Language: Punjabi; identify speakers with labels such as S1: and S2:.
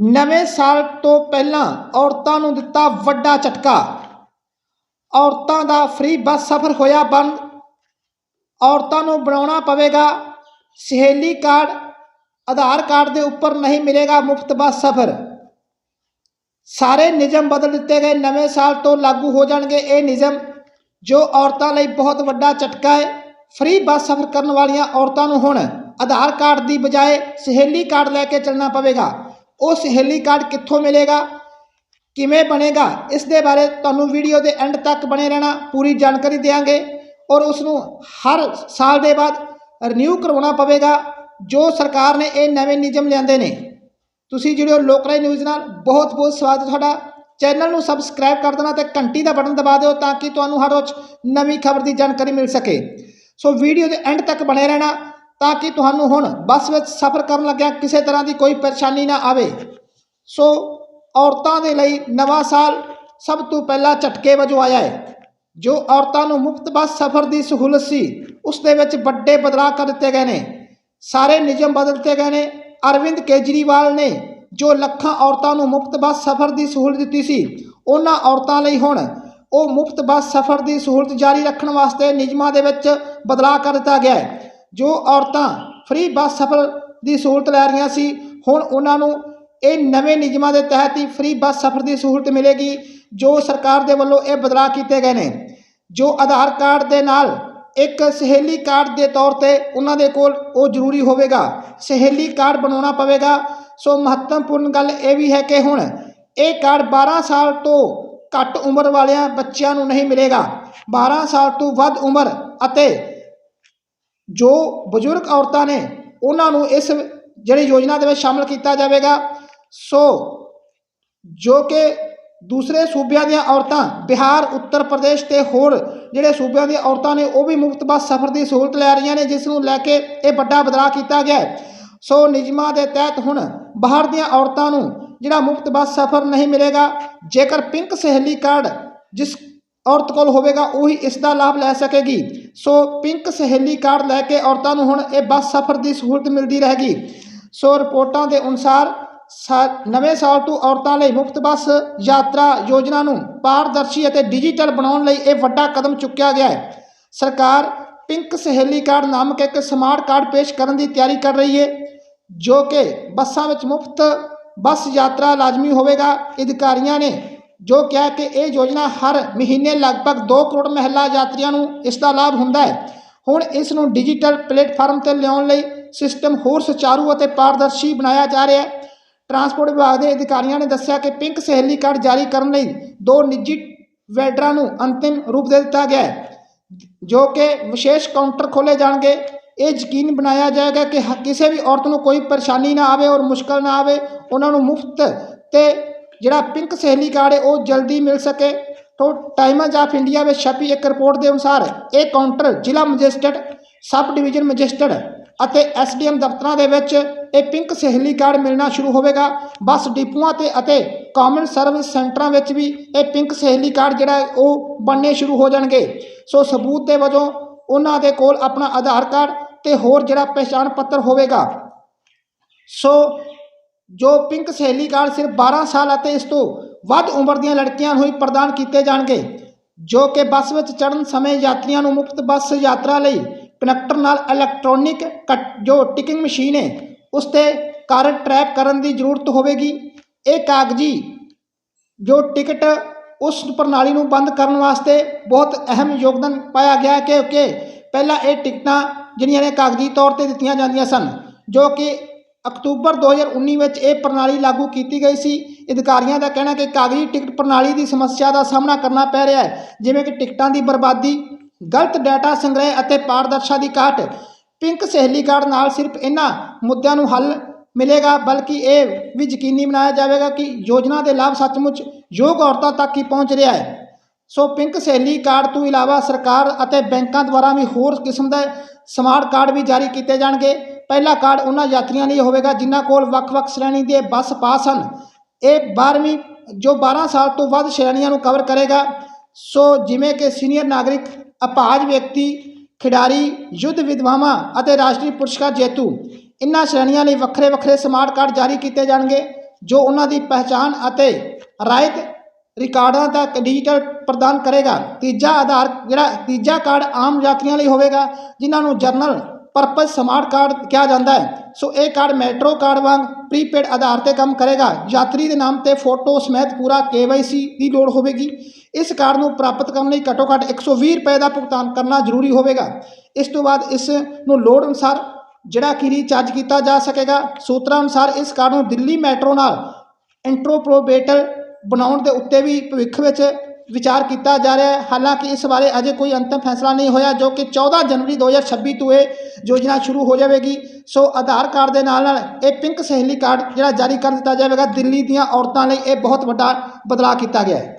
S1: ਨਵੇਂ ਸਾਲ ਤੋਂ ਪਹਿਲਾਂ ਔਰਤਾਂ ਨੂੰ ਦਿੱਤਾ ਵੱਡਾ ਝਟਕਾ ਔਰਤਾਂ ਦਾ ਫ੍ਰੀ ਬੱਸ ਸਫ਼ਰ ਹੋਇਆ ਬੰਦ ਔਰਤਾਂ ਨੂੰ ਬਣਾਉਣਾ ਪਵੇਗਾ ਸਹੇਲੀ ਕਾਰਡ ਆਧਾਰ ਕਾਰਡ ਦੇ ਉੱਪਰ ਨਹੀਂ ਮਿਲੇਗਾ ਮੁਫਤ ਬੱਸ ਸਫ਼ਰ ਸਾਰੇ ਨਿਯਮ ਬਦਲ ਦਿੱਤੇ ਗਏ ਨਵੇਂ ਸਾਲ ਤੋਂ ਲਾਗੂ ਹੋ ਜਾਣਗੇ ਇਹ ਨਿਯਮ ਜੋ ਔਰਤਾਂ ਲਈ ਬਹੁਤ ਵੱਡਾ ਝਟਕਾ ਹੈ ਫ੍ਰੀ ਬੱਸ ਸਫ਼ਰ ਕਰਨ ਵਾਲੀਆਂ ਔਰਤਾਂ ਨੂੰ ਹੁਣ ਆਧਾਰ ਕਾਰਡ ਦੀ ਬਜਾਏ ਸਹੇਲੀ ਕਾਰਡ ਲੈ ਕੇ ਚੱਲਣਾ ਪਵੇਗਾ ਉਹ ਸਹੇਲੀ ਕਾਰਡ ਕਿੱਥੋਂ ਮਿਲੇਗਾ? ਕਿਵੇਂ ਬਣੇਗਾ? ਇਸ ਦੇ ਬਾਰੇ ਤੁਹਾਨੂੰ ਵੀਡੀਓ ਦੇ ਐਂਡ ਤੱਕ ਬਣੇ ਰਹਿਣਾ, ਪੂਰੀ ਜਾਣਕਾਰੀ ਦੇਵਾਂਗੇ ਔਰ ਉਸ ਨੂੰ ਹਰ ਸਾਲ ਦੇ ਬਾਅਦ ਰਿਨਿਊ ਕਰਵਾਉਣਾ ਪਵੇਗਾ, ਜੋ ਸਰਕਾਰ ਨੇ ਇਹ ਨਵੇਂ ਨਿਯਮ ਲਿਆਂਦੇ ਨੇ। ਤੁਸੀਂ ਜਿਹੜੇ ਲੋਕਲਾਈ ਨਿਊਜ਼ ਨਾਲ। ਬਹੁਤ ਬਹੁਤ ਸਵਾਗਤ ਤੁਹਾਡਾ। ਚੈਨਲ ਨੂੰ ਸਬਸਕ੍ਰਾਈਬ ਕਰ ਦੇਣਾ ਤੇ ਘੰਟੀ ਦਾ ਬਟਨ ਦਬਾ ਦਿਓ ਤਾਂ ਕਿ ਤੁਹਾਨੂੰ ਹਰ ਰੋਜ਼ ਨਵੀਂ ਖਬਰ ਦੀ ਜਾਣਕਾਰੀ ਮਿਲ ਸਕੇ। ਸੋ ਵੀਡੀਓ ਦੇ ਐਂਡ ਤੱਕ ਬਣੇ ਰਹਿਣਾ। ਤਾਂ ਕਿ ਤੁਹਾਨੂੰ ਹੁਣ ਬੱਸ ਵਿੱਚ ਸਫ਼ਰ ਕਰਨ ਲੱਗਿਆ ਕਿਸੇ ਤਰ੍ਹਾਂ ਦੀ ਕੋਈ ਪਰੇਸ਼ਾਨੀ ਨਾ ਆਵੇ। ਸੋ ਔਰਤਾਂ ਦੇ ਲਈ ਨਵਾਂ ਸਾਲ ਸਭ ਤੋਂ ਪਹਿਲਾਂ ਝਟਕੇ ਵਜੋਂ ਆਇਆ ਹੈ। ਜੋ ਔਰਤਾਂ ਨੂੰ ਮੁਫਤ ਬੱਸ ਸਫ਼ਰ ਦੀ ਸਹੂਲਤ ਸੀ, ਉਸ ਦੇ ਵਿੱਚ ਵੱਡੇ ਬਦਲਾਅ ਕਰ ਦਿੱਤੇ ਗਏ ਨੇ। ਸਾਰੇ ਨਿਯਮ ਬਦਲ ਦਿੱਤੇ ਗਏ ਨੇ। ਅਰਵਿੰਦ ਕੇਜਰੀਵਾਲ ਨੇ ਜੋ ਲੱਖਾਂ ਔਰਤਾਂ ਨੂੰ ਮੁਫਤ ਬੱਸ ਸਫ਼ਰ ਦੀ ਸਹੂਲਤ ਦਿੱਤੀ ਸੀ, ਉਹਨਾਂ ਔਰਤਾਂ ਲਈ ਹੁਣ ਉਹ ਮੁਫਤ ਬੱਸ ਸਫ਼ਰ ਦੀ ਸਹੂਲਤ ਜਾਰੀ ਰੱਖਣ ਵਾਸਤੇ ਨਿਯਮਾਂ ਦੇ ਵਿੱਚ ਬਦਲਾਅ ਕਰ ਦਿੱਤਾ ਗਿਆ ਹੈ। ਜੋ ਔਰਤਾਂ ਫ੍ਰੀ ਬੱਸ ਸਫ਼ਰ ਦੀ ਸਹੂਲਤ ਲੈ ਰਹੀਆਂ ਸੀ, ਹੁਣ ਉਹਨਾਂ ਨੂੰ ਇਹ ਨਵੇਂ ਨਿਯਮਾਂ ਦੇ ਤਹਿਤ ਹੀ ਫ੍ਰੀ ਬੱਸ ਸਫ਼ਰ ਦੀ ਸਹੂਲਤ ਮਿਲੇਗੀ, ਜੋ ਸਰਕਾਰ ਦੇ ਵੱਲੋਂ ਇਹ ਬਦਲਾਅ ਕੀਤੇ ਗਏ ਨੇ। ਜੋ ਆਧਾਰ ਕਾਰਡ ਦੇ ਨਾਲ ਇੱਕ ਸਹੇਲੀ ਕਾਰਡ ਦੇ ਤੌਰ ਤੇ ਉਹਨਾਂ ਦੇ ਕੋਲ ਉਹ ਜ਼ਰੂਰੀ ਹੋਵੇਗਾ। ਸਹੇਲੀ ਕਾਰਡ ਬਣਾਉਣਾ ਪਵੇਗਾ। ਸੋ ਮਹੱਤਵਪੂਰਨ ਗੱਲ ਇਹ ਵੀ ਹੈ ਕਿ ਹੁਣ ਇਹ ਕਾਰਡ 12 ਸਾਲ ਤੋਂ ਘੱਟ ਉਮਰ ਵਾਲਿਆਂ ਬੱਚਿਆਂ ਨੂੰ ਨਹੀਂ ਮਿਲੇਗਾ। 12 ਸਾਲ ਤੋਂ ਵੱਧ ਉਮਰ ਅਤੇ ਜੋ ਬਜ਼ੁਰਗ ਔਰਤਾਂ ਨੇ ਉਹਨਾਂ ਨੂੰ ਇਸ ਜਿਹੜੀ ਯੋਜਨਾ ਦੇ ਵਿੱਚ ਸ਼ਾਮਲ ਕੀਤਾ ਜਾਵੇਗਾ, ਸੋ ਜੋ ਕਿ ਦੂਸਰੇ ਸੂਬਿਆਂ ਦੀਆਂ ਔਰਤਾਂ, ਬਿਹਾਰ, ਉੱਤਰ ਪ੍ਰਦੇਸ਼ ਤੇ ਹੋਰ ਜਿਹੜੇ ਸੂਬਿਆਂ ਦੀਆਂ ਔਰਤਾਂ ਨੇ, ਉਹ ਵੀ ਮੁਫਤ ਬੱਸ ਸਫ਼ਰ ਦੀ ਸਹੂਲਤ ਲੈ ਰਹੀਆਂ ਨੇ, ਜਿਸ ਨੂੰ ਲੈ ਕੇ ਇਹ ਵੱਡਾ ਬਦਲਾਅ ਕੀਤਾ ਗਿਆ ਸੋ ਨਿਯਮਾਂ ਦੇ ਤਹਿਤ ਹੁਣ ਬਾਹਰ ਦੀਆਂ ਔਰਤਾਂ ਨੂੰ ਜਿਹੜਾ ਮੁਫਤ ਬੱਸ ਸਫ਼ਰ ਨਹੀਂ ਮਿਲੇਗਾ, ਜੇਕਰ ਪਿੰਕ ਸਹੇਲੀ ਕਾਰਡ, ਜਿਸ ਔਰਤ ਕੋਲ ਹੋਵੇਗਾ, ਉਹੀ ਇਸ ਦਾ ਲਾਭ ਲੈ ਸਕੇਗੀ। ਸੋ ਪਿੰਕ ਸਹੇਲੀ ਕਾਰਡ ਲੈ ਕੇ ਔਰਤਾਂ ਨੂੰ ਹੁਣ ਇਹ ਬੱਸ ਸਫ਼ਰ ਦੀ ਸਹੂਲਤ ਮਿਲਦੀ ਰਹੇਗੀ। ਸੋ ਰਿਪੋਰਟਾਂ ਦੇ ਅਨੁਸਾਰ ਸਾ- ਨਵੇਂ ਸਾਲ ਤੋਂ ਔਰਤਾਂ ਲਈ ਮੁਫਤ ਬੱਸ, ਯਾਤਰਾ ਯੋਜਨਾ ਨੂੰ ਪਾਰਦਰਸ਼ੀ ਅਤੇ ਡਿਜੀਟਲ ਬਣਾਉਣ ਲਈ ਇਹ ਵੱਡਾ ਕਦਮ ਚੁੱਕਿਆ ਗਿਆ ਹੈ। ਸਰਕਾਰ ਪਿੰਕ ਸਹੇਲੀ ਕਾਰਡ ਨਾਮਕ ਇੱਕ ਸਮਾਰਟ ਕਾਰਡ ਪੇਸ਼ ਕਰਨ ਦੀ ਤਿਆਰੀ ਕਰ ਰਹੀ ਹੈ, ਜੋ ਕਿ ਬੱਸਾਂ ਵਿੱਚ ਮੁਫਤ ਬੱਸ ਯਾਤਰਾ ਲਾਜ਼ਮੀ ਹੋਵੇਗਾ। ਅਧਿਕਾਰੀਆਂ ਨੇ ਜੋ ਕਿਹਾ ਕਿ ਇਹ ਯੋਜਨਾ ਹਰ ਮਹੀਨੇ ਲਗਭਗ 2 ਕਰੋੜ ਮਹਿਲਾ ਯਾਤਰੀਆਂ ਨੂੰ ਇਸ ਦਾ ਲਾਭ ਹੁੰਦਾ ਹੈ। ਹੁਣ ਇਸ ਨੂੰ ਡਿਜੀਟਲ ਪਲੇਟਫਾਰਮ ਤੇ ਲਿਆਉਣ ਲਈ ਸਿਸਟਮ ਹੋਰ ਸੁਚਾਰੂ ਅਤੇ ਪਾਰਦਰਸ਼ੀ ਬਣਾਇਆ ਜਾ ਰਿਹਾ ਹੈ। ਟਰਾਂਸਪੋਰਟ ਵਿਭਾਗ ਦੇ ਅਧਿਕਾਰੀਆਂ ਨੇ ਦੱਸਿਆ ਕਿ ਪਿੰਕ ਸਹੇਲੀ ਕਾਰਡ ਜਾਰੀ ਕਰਨ ਲਈ ਦੋ ਨਿੱਜੀ ਵੈਡਰਾਂ ਨੂੰ ਅੰਤਿਮ ਰੂਪ ਦੇ ਦਿੱਤਾ ਗਿਆ ਹੈ, ਜੋ ਕਿ ਵਿਸ਼ੇਸ਼ ਕਾਊਂਟਰ ਖੋਲੇ ਜਾਣਗੇ। ਇਹ ਯਕੀਨ ਬਣਾਇਆ ਜਾਏਗਾ ਕਿ ਹ- ਕਿਸੇ ਵੀ ਔਰਤ ਨੂੰ ਕੋਈ ਪਰੇਸ਼ਾਨੀ ਨਾ ਆਵੇ ਔਰ ਮੁਸ਼ਕਲ ਨਾ ਆਵੇ, ਉਹਨਾਂ ਨੂੰ ਮੁਫਤ ਤੇ ਜਿਹੜਾ ਪਿੰਕ ਸਹੇਲੀ ਕਾਰਡ ਹੈ, ਉਹ ਜਲਦੀ ਮਿਲ ਸਕੇ। ਤੋਂ ਟਾਈਮਜ਼ ਆਫ ਇੰਡੀਆ ਵਿੱਚ ਛਪੀ ਇੱਕ ਰਿਪੋਰਟ ਦੇ ਅਨੁਸਾਰ ਇਹ ਕਾਊਂਟਰ ਜ਼ਿਲ੍ਹਾ ਮੈਜਿਸਟਰੇਟ ਸਬ ਡਿਵੀਜ਼ਨ ਮੈਜਿਸਟਰੇਟ ਅਤੇ ਐਸਡੀਐਮ ਦਫ਼ਤਰਾਂ ਦੇ ਵਿੱਚ ਇਹ ਪਿੰਕ ਸਹੇਲੀ ਕਾਰਡ ਮਿਲਣਾ ਸ਼ੁਰੂ ਹੋਵੇਗਾ। ਬੱਸ ਡਿਪੂਆਂ ਤੇ ਅਤੇ ਕਾਮਨ ਸਰਵਿਸ ਸੈਂਟਰਾਂ ਵਿੱਚ ਵੀ ਇਹ ਪਿੰਕ ਸਹੇਲੀ ਕਾਰਡ ਜਿਹੜਾ ਉਹ ਬਣਨੇ ਸ਼ੁਰੂ ਹੋ ਜਾਣਗੇ। ਸੋ, ਸਬੂਤ ਦੇ ਵਜੋਂ ਉਹਨਾਂ ਦੇ ਕੋਲ ਆਪਣਾ ਆਧਾਰ ਕਾਰਡ ਤੇ ਹੋਰ ਜਿਹੜਾ ਪਹਿਚਾਣ ਪੱਤਰ ਹੋਵੇਗਾ। ਸੋ ਜੋ ਪਿੰਕ ਸਹੇਲੀ ਕਾਰਡ ਸਿਰਫ 12 ਸਾਲ ਅਤੇ ਇਸ ਤੋਂ ਵੱਧ ਉਮਰ ਦੀਆਂ ਲੜਕੀਆਂ ਨੂੰ ਹੀ ਪ੍ਰਦਾਨ ਕੀਤੇ ਜਾਣਗੇ, ਜੋ ਕਿ ਬੱਸ ਵਿੱਚ ਚੜ੍ਹਨ ਸਮੇਂ ਯਾਤਰੀਆਂ ਨੂੰ ਮੁਫਤ ਬੱਸ ਯਾਤਰਾ ਲਈ ਕਨੈਕਟਰ ਨਾਲ ਇਲੈਕਟ੍ਰੋਨਿਕ ਕਟ- ਜੋ ਟਿਕਿੰਗ ਮਸ਼ੀਨ ਹੈ, ਉਸ ਤੇ ਕਾਰਡ ਟਰੈਪ ਕਰਨ ਦੀ ਜ਼ਰੂਰਤ ਹੋਵੇਗੀ। ਇਹ ਕਾਗਜ਼ੀ ਜੋ ਟਿਕਟ ਉਸ ਪ੍ਰਣਾਲੀ ਨੂੰ ਬੰਦ ਕਰਨ ਵਾਸਤੇ ਬਹੁਤ ਅਹਿਮ ਯੋਗਦਾਨ ਪਾਇਆ ਗਿਆ ਹੈ ਕਿਉਂਕਿ ਪਹਿਲਾਂ ਇਹ ਟਿਕਟਾਂ ਜਿਹੜੀਆਂ ਨੇ ਕਾਗਜ਼ੀ ਤੌਰ ਤੇ ਦਿੱਤੀਆਂ ਜਾਂਦੀਆਂ ਸਨ, ਜੋ ਕਿ ਅਕਤੂਬਰ 2019 ਵਿੱਚ ਇਹ ਪ੍ਰਣਾਲੀ ਲਾਗੂ ਕੀਤੀ ਗਈ ਸੀ। ਅਧਿਕਾਰੀਆਂ ਦਾ ਕਹਿਣਾ ਕਿ ਕਾਗਜ਼ੀ ਟਿਕਟ ਪ੍ਰਣਾਲੀ ਦੀ ਸਮੱਸਿਆ ਦਾ ਸਾਹਮਣਾ ਕਰਨਾ ਪੈ ਰਿਹਾ ਹੈ, ਜਿਵੇਂ ਕਿ ਟਿਕਟਾਂ ਦੀ ਬਰਬਾਦੀ, ਗਲਤ ਡਾਟਾ ਸੰਗ੍ਰਹਿ ਅਤੇ ਪਾਰਦਰਸ਼ਤਾ ਦੀ ਘਾਟ। ਪਿੰਕ ਸਹੇਲੀ ਕਾਰਡ ਨਾਲ ਸਿਰਫ ਇਹਨਾਂ ਮੁੱਦਿਆਂ ਨੂੰ ਹੱਲ ਮਿਲੇਗਾ, ਬਲਕਿ ਇਹ ਵੀ ਯਕੀਨੀ ਬਣਾਇਆ ਜਾਵੇਗਾ ਕਿ ਯੋਜਨਾ ਦੇ ਲਾਭ ਸੱਚਮੁੱਚ ਯੋਗ ਔਰਤਾਂ ਤੱਕ ਹੀ ਪਹੁੰਚ ਰਿਹਾ ਹੈ। ਸੋ ਪਿੰਕ ਸਹੇਲੀ ਕਾਰਡ ਤੋਂ ਇਲਾਵਾ ਸਰਕਾਰ ਅਤੇ ਬੈਂਕਾਂ ਦੁਆਰਾ ਵੀ ਹੋਰ ਕਿਸਮ ਦੇ ਸਮਾਰਟ ਕਾਰਡ ਵੀ ਜਾਰੀ ਕੀਤੇ ਜਾਣਗੇ। ਪਹਿਲਾ ਕਾਰਡ ਉਹਨਾਂ ਯਾਤਰੀਆਂ ਲਈ ਹੋਵੇਗਾ, ਜਿਨ੍ਹਾਂ ਕੋਲ ਵੱਖ-ਵੱਖ ਸ਼੍ਰੇਣੀ ਦੇ ਬੱਸ ਪਾਸ ਹਨ। ਇਹ 12ਵੀਂ ਜੋ 12 ਸਾਲ ਤੋਂ ਵੱਧ ਸ਼੍ਰੇਣੀਆਂ ਨੂੰ ਕਵਰ ਕਰੇਗਾ। ਸੋ ਜਿਵੇਂ ਕਿ ਸੀਨੀਅਰ ਨਾਗਰਿਕ ਅਪਾਹਜ ਵਿਅਕਤੀ, ਖਿਡਾਰੀ, ਯੁੱਧ ਵਿਧਵਾਵਾਂ ਅਤੇ ਰਾਸ਼ਟਰੀ ਪੁਰਸਕਾਰ ਜੇਤੂ, ਇਨ੍ਹਾਂ ਸ਼੍ਰੇਣੀਆਂ ਲਈ ਵੱਖਰੇ ਵੱਖਰੇ ਸਮਾਰਟ ਕਾਰਡ ਜਾਰੀ ਕੀਤੇ ਜਾਣਗੇ, ਜੋ ਉਹਨਾਂ ਦੀ ਪਹਿਚਾਣ ਅਤੇ ਰਾਇਤ ਰਿਕਾਰਡਾਂ ਦਾ ਡਿਜੀਟਲ ਪ੍ਰਦਾਨ ਕਰੇਗਾ। ਤੀਜਾ ਆਧਾਰ ਜਿਹੜਾ ਤੀਜਾ ਕਾਰਡ ਆਮ ਯਾਤਰੀਆਂ ਲਈ ਹੋਵੇਗਾ, ਜਿਨ੍ਹਾਂ ਨੂੰ ਜਰਨਲ ਪਰਪਸ ਸਮਾਰਟ ਕਾਰਡ ਕਿਹਾ ਜਾਂਦਾ ਹੈ। ਸੋ ਇਹ ਕਾਰਡ ਮੈਟਰੋ ਕਾਰਡ ਵਾਂਗ ਪ੍ਰੀਪੇਡ ਆਧਾਰ ਤੇ ਕੰਮ ਕਰੇਗਾ। ਯਾਤਰੀ ਦੇ ਨਾਮ ਤੇ ਫੋਟੋ ਸਮੇਤ ਪੂਰਾ KYC ਦੀ ਲੋੜ ਹੋਵੇਗੀ। ਇਸ ਕਾਰਡ ਨੂੰ ਪ੍ਰਾਪਤ ਕਰਨ ਲਈ ਘੱਟੋ ਘੱਟ 120 ਰੁਪਏ ਦਾ ਭੁਗਤਾਨ ਕਰਨਾ ਜ਼ਰੂਰੀ ਹੋਵੇਗਾ। ਇਸ ਤੋਂ ਬਾਅਦ ਇਸ ਨੂੰ ਲੋੜ ਅਨੁਸਾਰ ਜਿਹੜਾ ਕਿ ਰੀਚਾਰਜ ਕੀਤਾ ਜਾ ਸਕੇਗਾ, ਸੂਤਰਾਂ ਅਨੁਸਾਰ ਇਸ ਕਾਰਡ ਨੂੰ ਦਿੱਲੀ ਮੈਟਰੋ ਨਾਲ ਇੰਟਰੋਪਰੋਬੇਟਲ ਬਣਾਉਣ ਦੇ ਉੱਤੇ ਵੀ ਭਵਿੱਖ ਵਿੱਚ ਵਿਚਾਰ ਕੀਤਾ ਜਾ ਰਿਹਾ ਹੈ। ਹਾਲਾਂਕਿ ਇਸ ਬਾਰੇ ਅਜੇ ਕੋਈ ਅੰਤਮ ਫੈਸਲਾ ਨਹੀਂ ਹੋਇਆ, ਜੋ ਕਿ 14 ਜਨਵਰੀ 2026 ਤੋਂ ਇਹ ਯੋਜਨਾ ਸ਼ੁਰੂ ਹੋ ਜਾਵੇਗੀ। ਸੋ ਆਧਾਰ ਕਾਰਡ ਦੇ ਨਾਲ ਨਾਲ ਇਹ ਪਿੰਕ ਸਹੇਲੀ ਕਾਰਡ ਜਿਹੜਾ ਜਾਰੀ ਕਰ ਦਿੱਤਾ ਜਾਵੇਗਾ। ਦਿੱਲੀ ਦੀਆਂ ਔਰਤਾਂ ਲਈ ਇਹ ਬਹੁਤ ਵੱਡਾ ਬਦਲਾਅ ਕੀਤਾ ਗਿਆ ਹੈ।